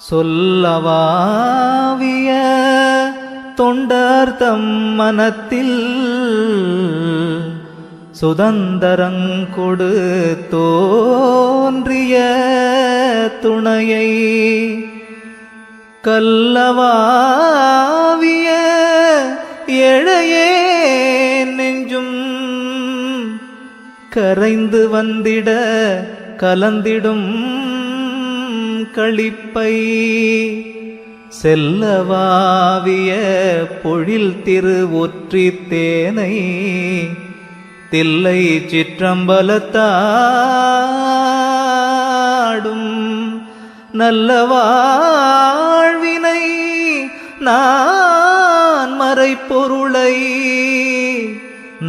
சொல்லவாவிய தொண்டர்தம் மனத்தில் சுதந்தரங்கொடு தோன்றிய துணையை கல்லவாவிய ஏழையே நெஞ்சும் கரைந்து வந்திட கலந்திடும் களிப்பை செல்லவாவிய பொழில் திருவொற்றி தேனை தில்லை சிற்றம்பலத்தாடும் நல்ல வாழ்வினை நான் மறைப்பொருளை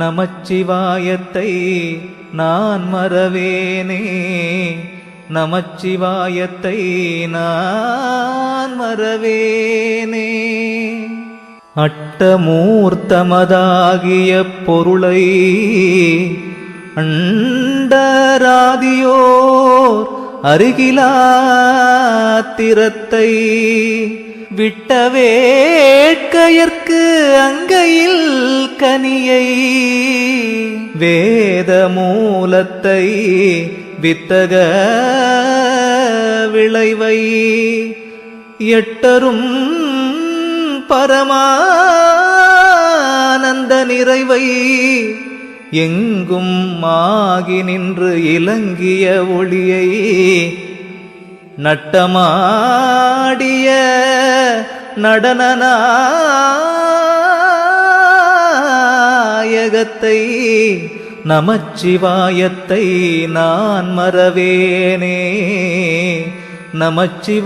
நமச்சிவாயத்தை நான் மறவேனே. நமச்சிவாயத்தை நான் மறவேனே. அட்டமூர்த்தமதாகிய பொருளை அண்டராதியோர் அருகிலாத்திரத்தை விட்ட வேட்கையற்கு அங்கையில் கனியை வேத மூலத்தை வித்தக விளைவை எட்டரும் பரமானந்த நிறைவை எங்கும் மாகி நின்று இலங்கிய ஒளியை நட்டமாடிய நடனநாயகத்தை நமச்சிவாயத்தை நான் மறவேனே. நமச்சிவாயத்தை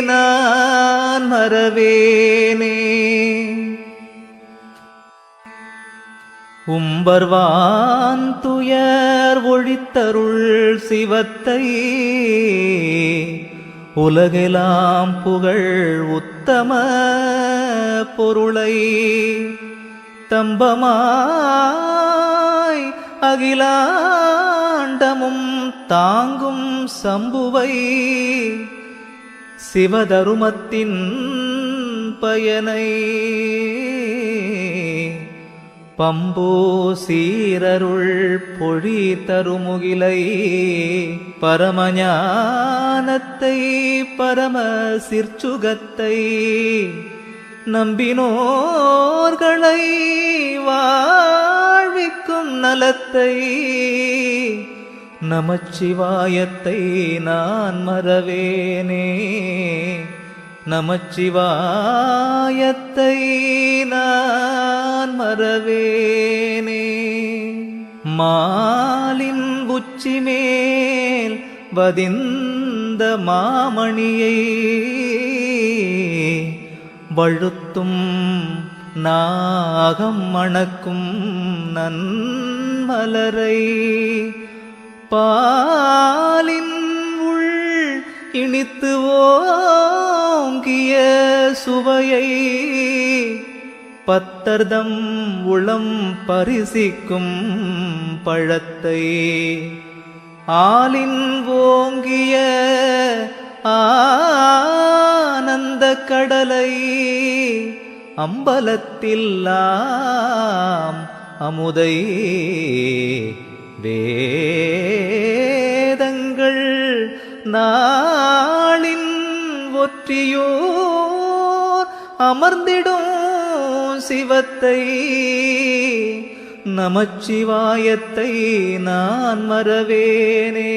நான் மறவேனே. உம்பர்வான் துயர் ஒழித்தருள் சிவத்தை உலகெலாம் புகழ் உத்தம பொருளை. தம்பமாய் அகிலாண்டமும் தாங்கும் சம்புவை சிவதருமத்தின் பயனை பம்போ சீரருள் பொழி தருமுகிலை பரமஞானத்தை பரம சிற்சுகத்தை நம்பினோர்களை வாழ்விக்கும் நலத்தை நமச்சிவாயத்தை நான் மறவேனே. நமச்சிவாயத்தை நான் மறவேனே. மாலின் உச்சிமேல் வதிந்த மாமணியை வழுத்தும் நாகம் மணக்கும் நன்மலரை பாலின் உள் இனித்து ஓங்கிய சுவையை பத்தர்தம் உளம் பரிசிக்கும் பழத்தை ஆலின் ஓங்கிய ஆ கடலை அம்பலத்தில்லாம் அமுதை வேதங்கள் நாளின் ஒற்றியோர் அமர்ந்திடும் சிவத்தை நமச்சிவாயத்தை நான் மறவேனே.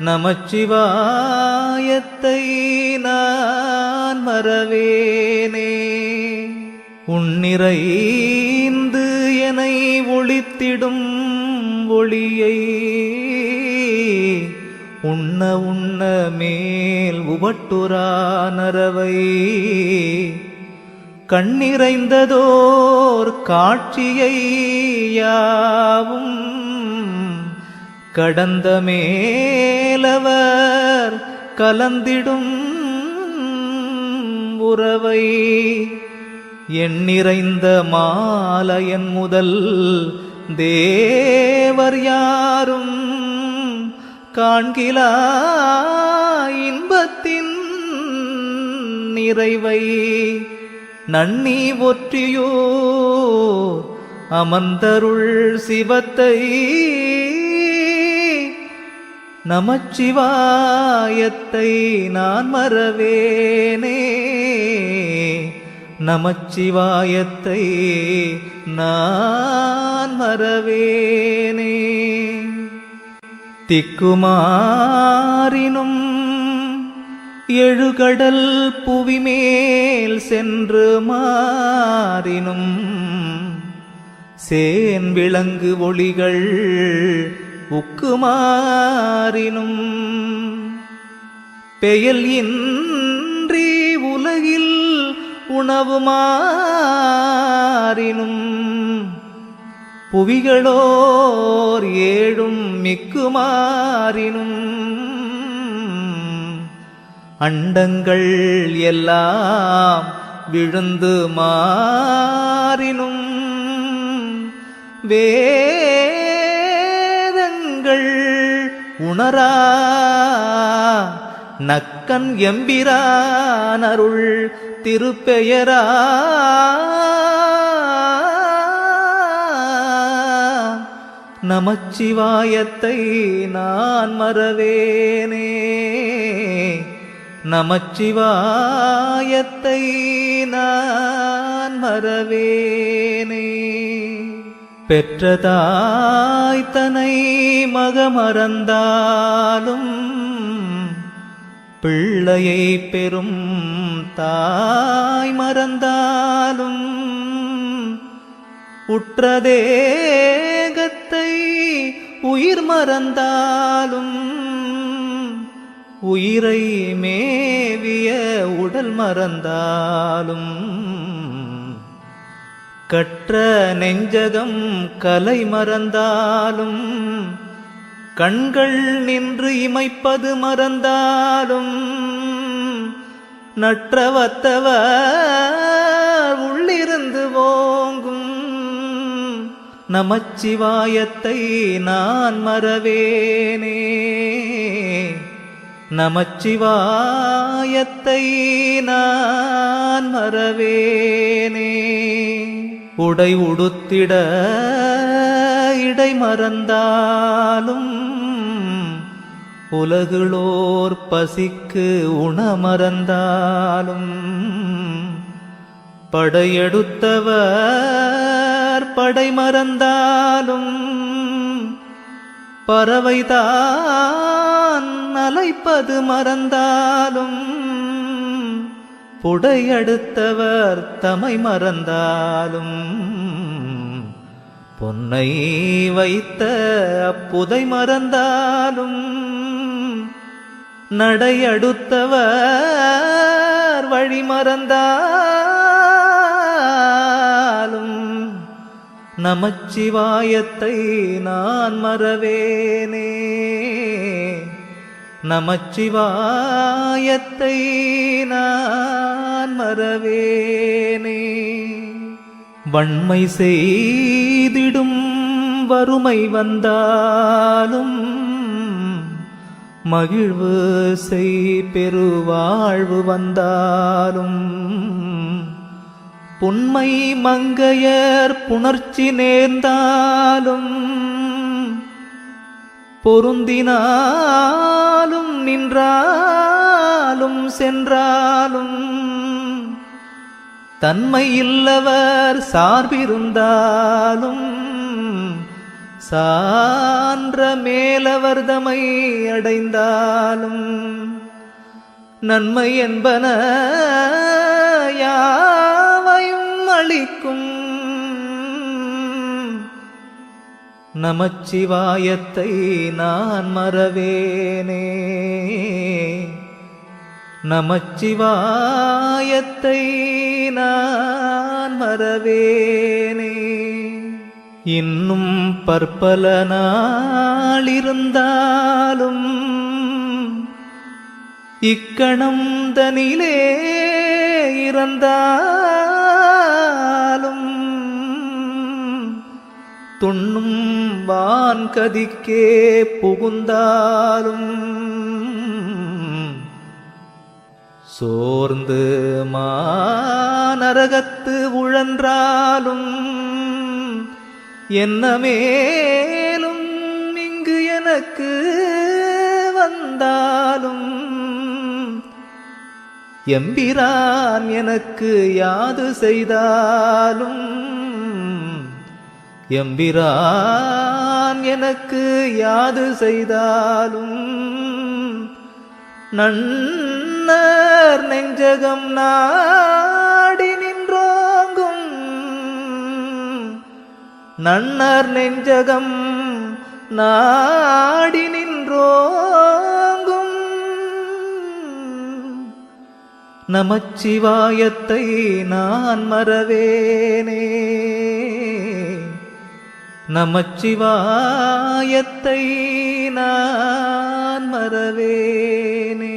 நமச்சிவாயத்தை நான் மறவேனே. உன்னிறைந்து என்னை ஒளித்திடும் ஒளியை உண்ண உண்ண மேல் உபட்டுரா நரவை கண்ணிறைந்ததோர் காட்சியை யாவும் கடந்த மேலவர் கலந்திடும் உறவை. எண்ணிறைந்த மாலையன் முதல் தேவர் யாரும் காண்கிலா இன்பத்தின் நிறைவை. நன்னி ஒற்றியோ அமர்ந்தருள் சிவத்தை நமச்சிவாயத்தை நான் மறவேனே. நமச்சிவாயத்தை நான் மறவேனே. திக்குமாறினும் எழுகடல் புவிமேல் சென்று மாறினும் சேன் விளங்கு ஒளிகள் உக்குமாறினும் பெயல் இன்றி உலகில் உணவு மாறினும் புவிகளோர் ஏழும் மிக்குமாறினும் அண்டங்கள் எல்லாம் விழுந்து மாறினும் வே உணரா நக்கன் எம்பிரானருள் திருப்பெயரா. நமச்சிவாயத்தை நான் மறவேனே. நமச்சிவாயத்தை நான் மறவேனே. பெற்றதாய் தனை மகமறந்தாலும் பிள்ளையை பெறும் தாய் மறந்தாலும் உற்றதேகத்தை உயிர் மறந்தாலும் உயிரை மேவிய உடல் மறந்தாலும் கற்ற நெஞ்சகம் கலை மறந்தாலும் கண்கள் நின்று இமைப்பது மறந்தாலும் நற்றவத்தவ உள்ளிருந்து ஓங்கும் நமச்சிவாயத்தை நான் மறவேனே. நமச்சிவாயத்தை நான் மறவேனே. உடை உடுத்திட இடை மறந்தாலும் உலகுளோர் பசிக்கு உணமறந்தாலும் படையெடுத்தவர் படை மறந்தாலும் பறவைதான் அலைப்பது மறந்தாலும் புடையடுத்தவர் தமை மறந்தாலும் பொன்னை வைத்த அப்புதை மறந்தாலும் நடையடுத்தவர் வழி மறந்தாலும் நமச்சிவாயத்தை நான் மறவேனே. நமச்சிவாயத்தை நான் மறவேனே. வன்மை செய்திடும் வறுமை வந்தாலும் மகிழ்வு செய் பெருவாழ்வு வந்தாலும் புன்மை மங்கையர் புணர்ச்சி நேர்ந்தாலும் பொருந்தினாலும் நின்றாலும் சென்றாலும் தன்மை இல்லவர் சார்பிருந்தாலும் சான்ற மேலவர்தமை அடைந்தாலும் நன்மை என்பன நமச்சிவாயத்தை நான் மறவேனே. நமச்சிவாயத்தை நான் மறவேனே. இன்னும் பற்பல நாளிருந்தாலும் இக்கணம் தனிலே இறந்தால் துண்ணும் வான்கதிக்கே புகுந்தாலும் சோர்ந்து மாநரகத்து உழன்றாலும் என்ன மேலும் இங்கு எனக்கு வந்தாலும் எம்பிரான் எனக்கு யாது செய்தாலும் எம்பிரான் எனக்கு யாது செய்தாலும் நன்னர் நெஞ்சகம் நாடி நின்றோங்கும். நன்னர் நெஞ்சகம் நாடி நின்றோங்கும். நமச்சிவாயத்தை நான் மறவேனே. நமச்சிவாயத்தை நான் மறவேனே.